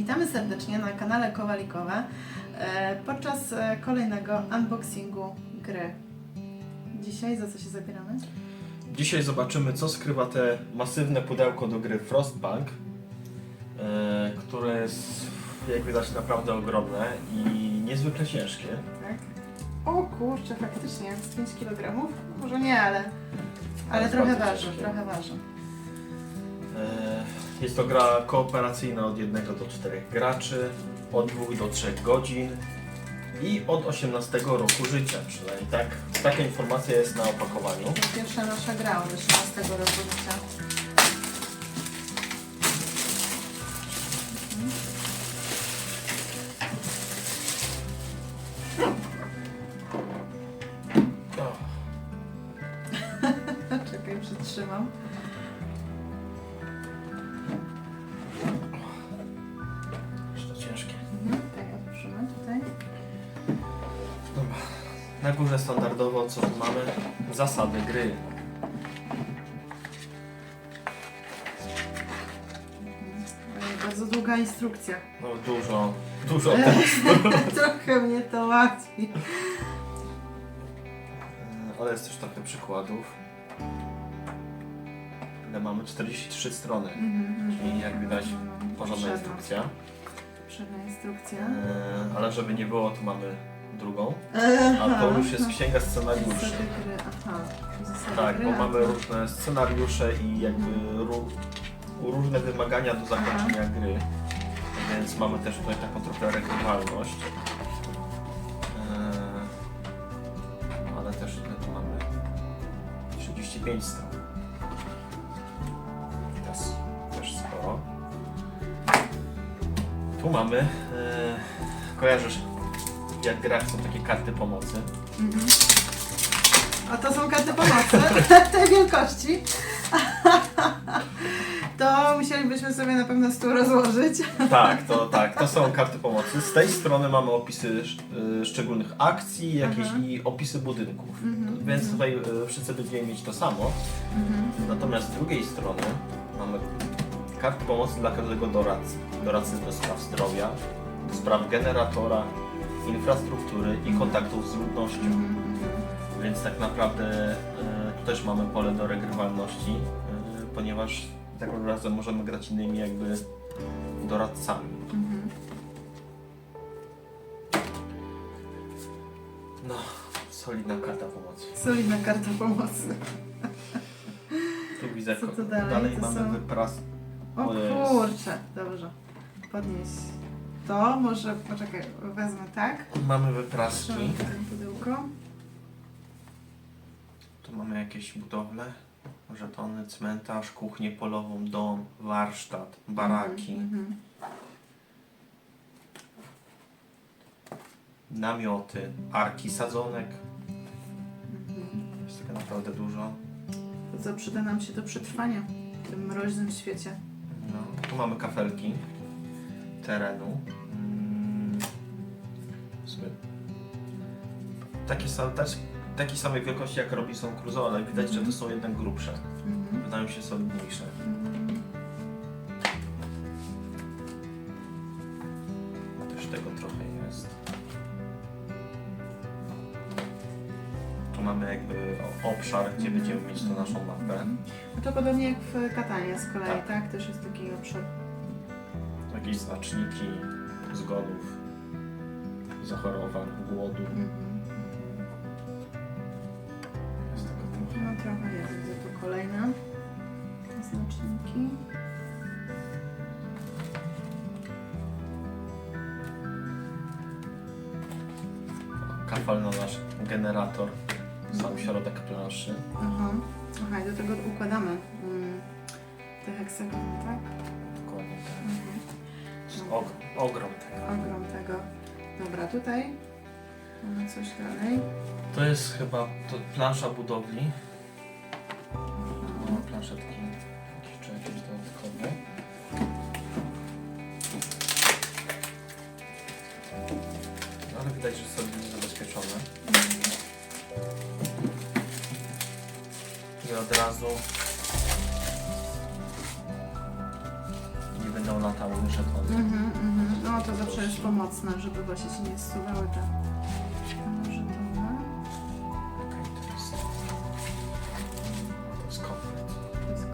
Witamy serdecznie na kanale Kowalikowe e, podczas e, kolejnego unboxingu gry. Dzisiaj za co się zabieramy? Dzisiaj zobaczymy, co skrywa te masywne pudełko do gry Frostpunk, e, które jest, jak widać, naprawdę ogromne i niezwykle ciężkie. Tak. O kurczę, faktycznie, z 5 kg? Może nie, ale, ale jest trochę waży, trochę waży. E, Jest to gra kooperacyjna od 1 do 4 graczy, od 2 do 3 godzin i od 18 roku życia, przynajmniej tak, taka informacja jest na opakowaniu. Pierwsza nasza gra od 18 roku życia. Zasady gry. Bardzo długa instrukcja. No dużo, dużo tekstu. Trochę mnie to łatwi. E, Ale jest też trochę przykładów. Ile mamy? 43 strony. Czyli jak widać porządna instrukcja. Obszerna instrukcja. E, Ale żeby nie było, tu mamy drugą. A to już jest księga scenariuszy. Zasady gry, aha. Zasady Tak, gry, bo a mamy to- różne scenariusze i jakby ró- różne wymagania do zakończenia gry. Więc mamy też tutaj taką trochę regrywalność. Eee, ale też ile tu mamy? 35 stron. Teraz też sporo. Tu mamy, eee, kojarzysz, jak grach są takie karty pomocy. Mhm. A to są karty pomocy tej wielkości. To musielibyśmy sobie na pewno stół rozłożyć. Tak, to tak, to są karty pomocy. Z tej strony mamy opisy sz- y, szczególnych akcji, jakieś Mhm. i opisy budynków. Mhm, Więc mhm. tutaj y, wszyscy będziemy mieć to samo. Mhm. Natomiast z drugiej strony mamy karty pomocy dla każdego doradcy. Doradcy do spraw zdrowia, do spraw generatora, infrastruktury i kontaktów z ludnością. Więc tak naprawdę y, tu też mamy pole do regrywalności, y, ponieważ tak naprawdę możemy grać innymi jakby doradcami. No, solidna karta pomocy. Solidna karta pomocy. Tu widzę, Co to dalej? To mamy są- wypras. O O jest. kurczę, dobrze. Podnieś to, może, poczekaj, wezmę tak. Mamy wypraski. Trzymam tutaj pudełko. Tu mamy jakieś budowle. Żetony, cmentarz, kuchnię polową, dom, warsztat, baraki, Mhm. namioty, arki sadzonek. Mhm. Jest tego naprawdę dużo. To co przyda nam się do przetrwania w tym mroźnym świecie. No, tu mamy kafelki terenu. Takie same, też, takiej samej wielkości jak Robinson Crusoe, ale widać, że to są jednak grubsze. Mhm. Wydają się solidniejsze. Też tego trochę jest. Tu mamy jakby obszar, gdzie będziemy mieć tą naszą mapę. No to podobnie jak w Katanie z kolei, tak? Tak. Też jest taki obszar. Jakieś znaczniki zgonów, zachorowań, głodu. Mhm. Jest tego trochę. No trochę jest, widzę tu kolejne znaczniki. Kafel na nasz generator, sam środek planszy. Aha. Aha, i do tego układamy mm, te heksagony, tak? Ogrom tego. Ogrom tego. Dobra, tutaj mamy coś dalej. To jest chyba to plansza budowli. Mamy planszetki czy jakieś dodatkowe. No, ale widać, że są zabezpieczone. Mhm. I od razu pomocne, żeby właśnie się nie zsuwały te żetony. Okej, to jest... To jest komplet. To jest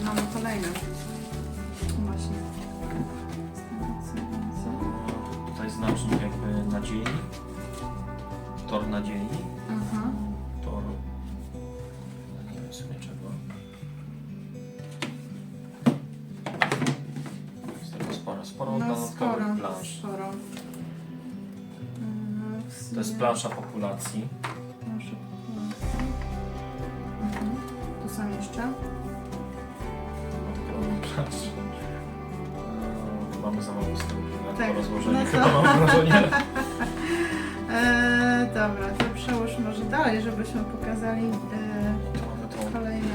I Mamy kolejne. Właśnie. Z tego co widzę. Tutaj znacznik jakby nadziei. Tor nadziei. Aha. To jest plansza populacji. plansza populacji. Mhm. Tu są jeszcze. Eee, Mamy za mało stóp na Tak, to rozłożenie. no to- Chyba mam wrażenie. Eee, dobra, to przełóż może dalej, żebyśmy pokazali eee, Tu mamy tą kolejne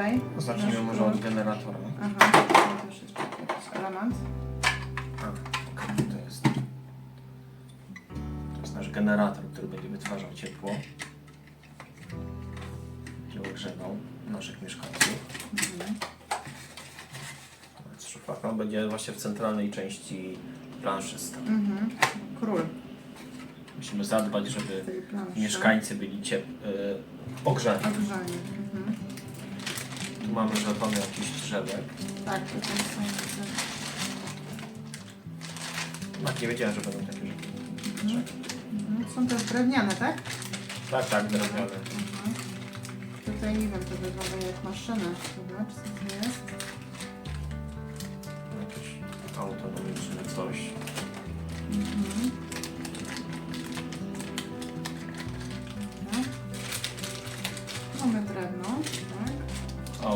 Tutaj? Zacznijmy Nasz może od generatora. Aha, to już jest jakiś element. A, okej, to jest. To jest nasz generator, który będzie wytwarzał ciepło. Będzie ogrzewał naszych mieszkańców. Mhm. Szuflada. Będzie właśnie w centralnej części planszy stał. Mhm. Król Musimy zadbać, żeby tej planszy. mieszkańcy byli ciep... y, ogrzani. Ogrzanie. Mhm. Tu mamy żetony jakichś drzewek. Tak, tutaj są te... Tak, nie wiedziałem, że będą takie żetony. Mhm. Mhm. Są też drewniane, tak? Tak, tak, drewniane. Mhm. Tutaj nie wiem, to wygląda jak maszyna. Co to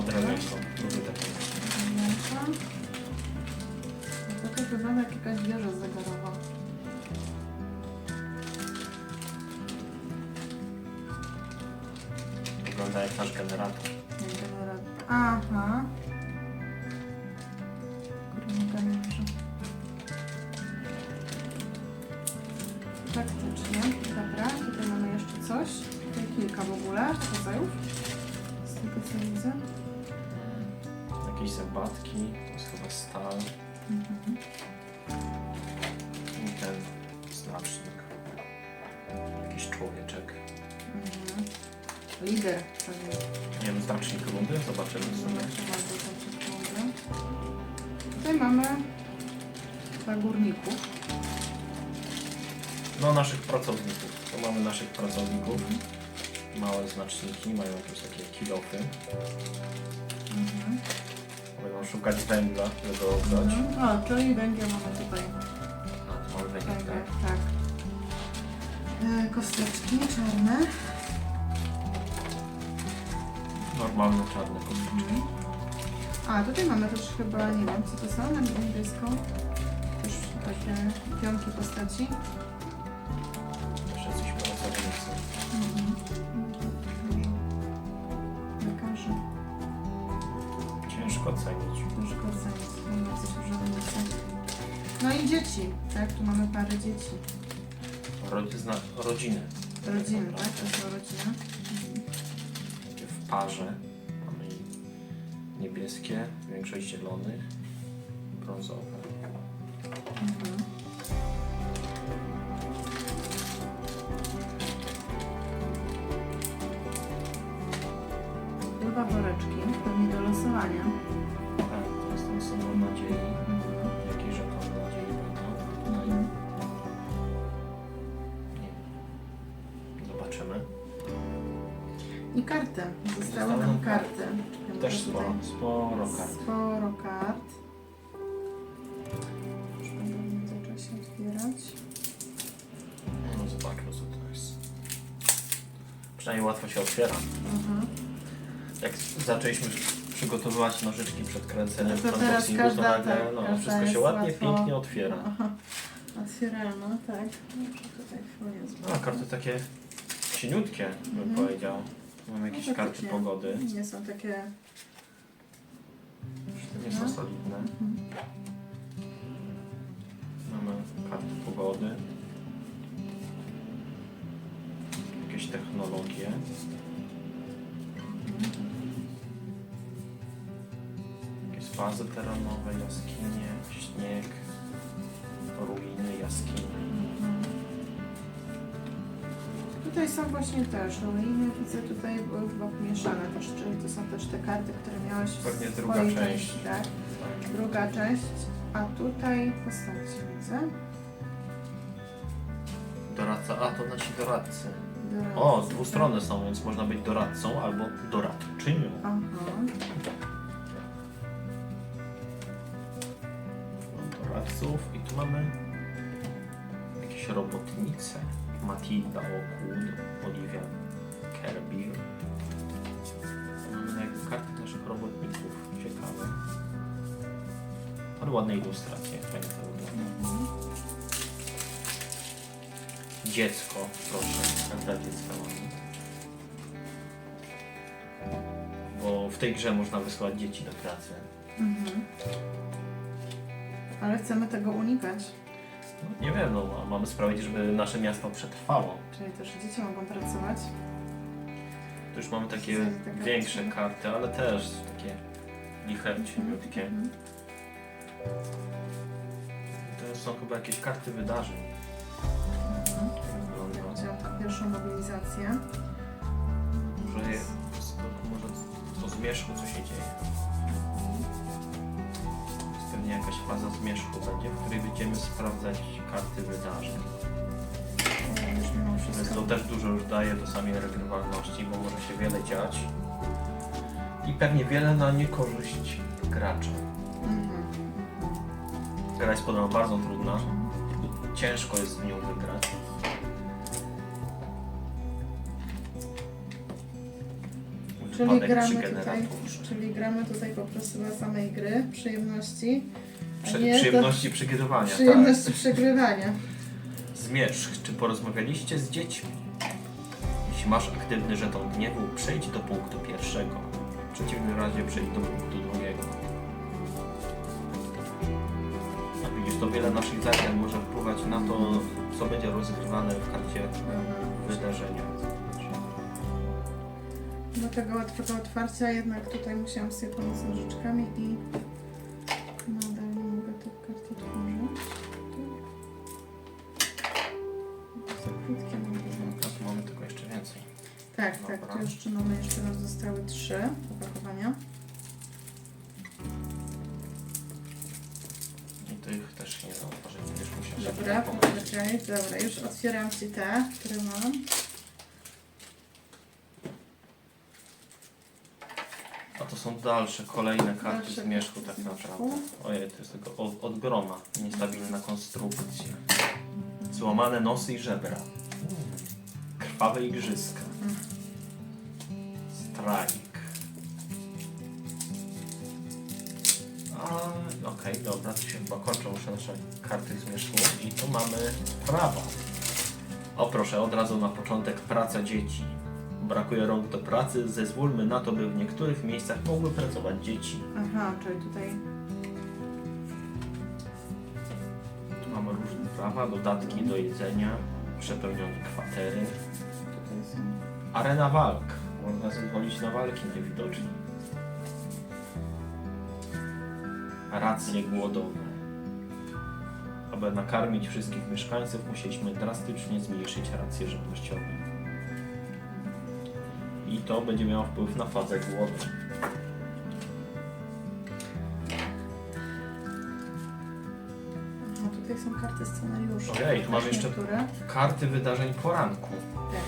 O, drewniane są. Lubię takie. Drewnianka. To też wygląda jak jakaś wieża zegarowa. Wygląda jak nasz generator. Generator. Aha. Gromadarzy. Faktycznie. Dobra, tutaj mamy jeszcze coś. Tutaj kilka w ogóle rodzajów. Z tego co widzę. Jakieś zębatki, to jest chyba stal Mhm. i ten znacznik. Jakiś człowieczek. Mhm. Lider. Nie wiem, znacznik rundy, zobaczymy sobie. Tutaj mamy dla górników. No naszych pracowników. To mamy naszych pracowników. Małe znaczniki, mają jakieś takie kilofy. Szukać węgla, żeby ogrzać. Mhm. O, czyli węgiel mamy tutaj. A, tu mamy węgiel, Tak, tak. tak. E, kosteczki czarne. Normalne czarne kosteczki. Mhm. A, tutaj mamy też chyba, nie wiem, co to są na niebieską. Też takie pionki postaci. Mamy parę dzieci. Rodzina, rodziny. Rodziny, tak? To są rodziny. Takie w parze. Mamy niebieskie, większość zielonych, brązowe. Mhm. I karty. Zostały Zostały nam karty. Ja Też może sporo, tutaj- sporo kart. Sporo kart. Już będę w międzyczasie otwierać. No zobaczmy co to jest. Przynajmniej łatwo się otwiera. Mhm. Jak zaczęliśmy przygotowywać nożyczki przed kręceniem No to teraz unboxingu, to każda, nagle tak, no, każda wszystko się jest ładnie, łatwo- pięknie otwiera. Aha. Otwieralna, tak. Dobrze, tutaj No, a karty takie cieniutkie, bym Mhm. powiedział. Mam jakieś No, karty faktycznie. pogody. Nie są takie... Nie są solidne. Mhm. przygody. Jakieś technologie. Jakieś fazy terenowe, jaskinie, śnieg, ruiny, jaskinie. Tutaj są właśnie też ruiny, widzę tutaj były chyba pomieszane też, czyli to są też te karty, które miałeś w Pewnie druga swojej część. części, tak? Tak. Druga część, a tutaj postacie widzę. Doradca, a to znaczy doradcy. Doradcy, O, tak? dwustronne są, więc można być doradcą albo doradczynią. Aha. Mam doradców i tu mamy jakieś robotnice. Matilda Lockwood, Olivia jakby karty naszych robotników. Ciekawe. Ale ładne ilustracje, fajnie to wygląda. Mhm. Dziecko, proszę, karta dziecka mamy. Bo w tej grze można wysłać dzieci do pracy. Mhm. Ale chcemy tego unikać, nie wiem, no, a mamy sprawić, żeby nasze miasto przetrwało. czyli też dzieci mogą pracować. Tu już mamy takie karty. większe karty, ale też takie liche, cieniutkie. Mhm. To są chyba jakieś karty wydarzeń. Mhm. Tak wygląda. Widziałam tą pierwszą mobilizację. Może, je, może to zmierzchu co się dzieje. Jakaś faza zmierzchu będzie, w której będziemy sprawdzać karty wydarzeń. Więc to też dużo już daje do samej regrywalności, bo może się wiele dziać. I pewnie wiele na niekorzyść gracza. Mhm. Gra jest podobno bardzo trudna. Ciężko jest w nią wygrać. Czyli Wypadek przy gramy, tutaj, generatorze. czyli gramy tutaj po prostu dla samej gry, przyjemności. A Przy, nie do- przyjemności przegrywania. Przyjemności przegrywania. Tak. Zmierzch, czy porozmawialiście z dziećmi? Jeśli masz aktywny żeton gniewu, przejdź do punktu pierwszego. W przeciwnym razie przejdź do punktu drugiego. A widzisz, to wiele naszych zagrań może wpływać na to, co będzie rozgrywane w karcie wydarzenia. Do tego łatwego otwarcia jednak tutaj musiałam sobie pomóc nożyczkami i jeszcze mamy, jeszcze nam zostały trzy opakowania. I tych też nie zauważyć, będziesz musiał Dobra, poczekaj, dobra, już otwieram Ci te, które mam. A to są dalsze, kolejne karty Dalsze zmierzchu karty tak naprawdę. Ojej, to jest tylko od, od groma. Niestabilna konstrukcja. Złamane nosy i żebra. Krwawe igrzyska. A, Okej, dobra, to się chyba kończą już nasze karty zmierzchu. I tu mamy prawa. O proszę, od razu na początek praca dzieci. Brakuje rąk do pracy, zezwólmy na to, by w niektórych miejscach mogły pracować dzieci. Aha, czyli tutaj Tu mamy różne prawa, dodatki do jedzenia, przepełnione kwatery, arena walk. Można zezwolić na walki najwidoczniej. Racje głodowe. Aby nakarmić wszystkich mieszkańców, musieliśmy drastycznie zmniejszyć racje żywnościowe. I to będzie miało wpływ na fazę głodu. Aha, tutaj są karty scenariuszy. Ojej, tu mamy Też jeszcze- Niektóre. Karty wydarzeń poranku. Tak,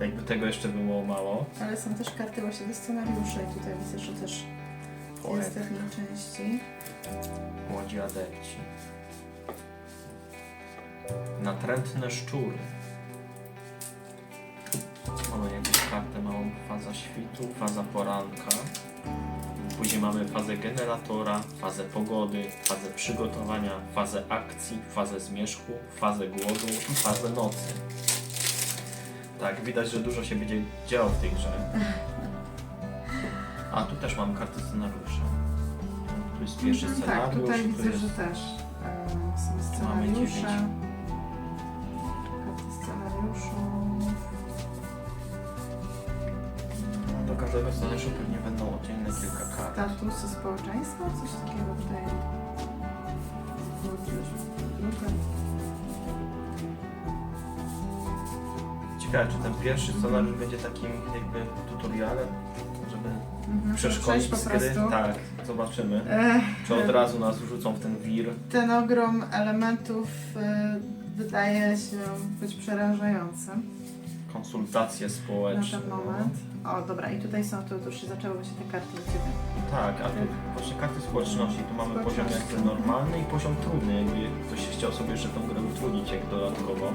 Jakby tego jeszcze było mało. ale są też karty właśnie do scenariuszy i tutaj widzę, że też jest tej części. Młodzi adepci. Natrętne szczury. Mamy jakąś kartę małą, faza świtu, faza poranka. Później mamy fazę generatora, fazę pogody, fazę przygotowania, fazę akcji, fazę zmierzchu, fazę głodu i fazę nocy. Tak, widać, że dużo się będzie działo w tej grze. A tu też mam kartę scenariusza. Tu jest pierwszy Mhm, scenariusz. Tak, tutaj tu widzę, jest... że też e, są scenariusze. dziewięć. scenariuszu. Do każdego scenariuszu pewnie będą oddzielne kilka kart. Statusy społeczeństwa? Coś takiego wydaje mi Ciekawe, czy ten pierwszy scenariusz będzie takim jakby tutorialem, żeby Mhm, przeszkolić przejść z po gry? prostu. Tak, zobaczymy. Ech, Czy od razu nas wrzucą w ten wir? Ten ogrom elementów e, wydaje się być przerażający Konsultacje na społeczne. ten moment. O, dobra, i tutaj są, to, to już się zaczęły się te karty u Ciebie. Tak, a tu właśnie karty społeczności. Tu mamy poziom Społeczności. jakby normalny i poziom trudny. Jakby ktoś chciał sobie jeszcze tą grę utrudnić jak dodatkowo.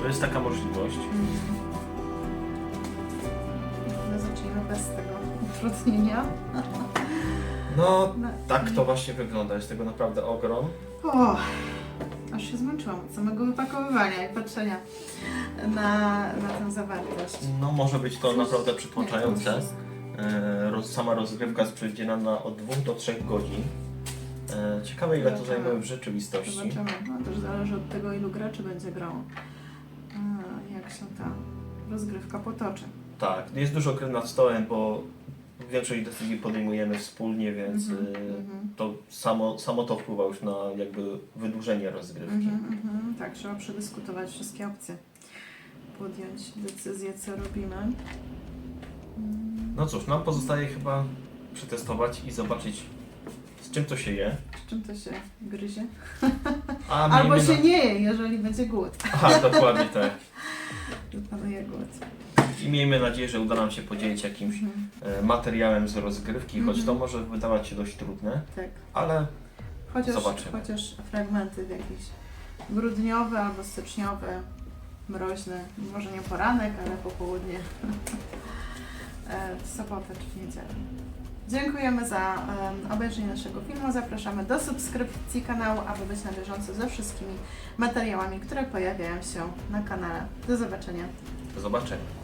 To jest taka możliwość. No, zacznijmy bez tego utrudnienia. No, No. tak to właśnie wygląda. Jest tego naprawdę ogrom. O, aż się zmęczyłam od samego wypakowywania i patrzenia na, na tę zawartość. No, może być to naprawdę przytłaczające. E, roz, sama rozgrywka jest przewidziana od 2 do 3 godzin. E, ciekawe ile to Zobaczymy. zajmuje w rzeczywistości. Zobaczymy. No, też zależy od tego, ilu graczy będzie grał. A, jak się ta rozgrywka potoczy. Tak, jest dużo gry nad stołem, bo większość decyzji podejmujemy wspólnie, więc Mhm, y, mhm. to samo, samo to wpływa już na jakby wydłużenie rozgrywki. Mhm, mhm. Tak, trzeba przedyskutować wszystkie opcje. Podjąć decyzję, co robimy. No cóż, nam pozostaje chyba przetestować i zobaczyć z czym to się je. Z czym to się gryzie? A Albo miejmy się na... nie je, jeżeli będzie głód. Aha, dokładnie tak. Wypanuje głód. I miejmy nadzieję, że uda nam się podzielić jakimś Mhm. e, materiałem z rozgrywki, choć Mhm. to może wydawać się dość trudne, Tak. ale Chociaż, Zobaczymy. chociaż fragmenty w jakiś grudniowy albo styczniowy, mroźny, może nie poranek, ale popołudnie, E, w sobotę czy w niedzielę. Dziękujemy za em, obejrzenie naszego filmu. Zapraszamy do subskrypcji kanału, aby być na bieżąco ze wszystkimi materiałami, które pojawiają się na kanale. Do zobaczenia. do zobaczenia.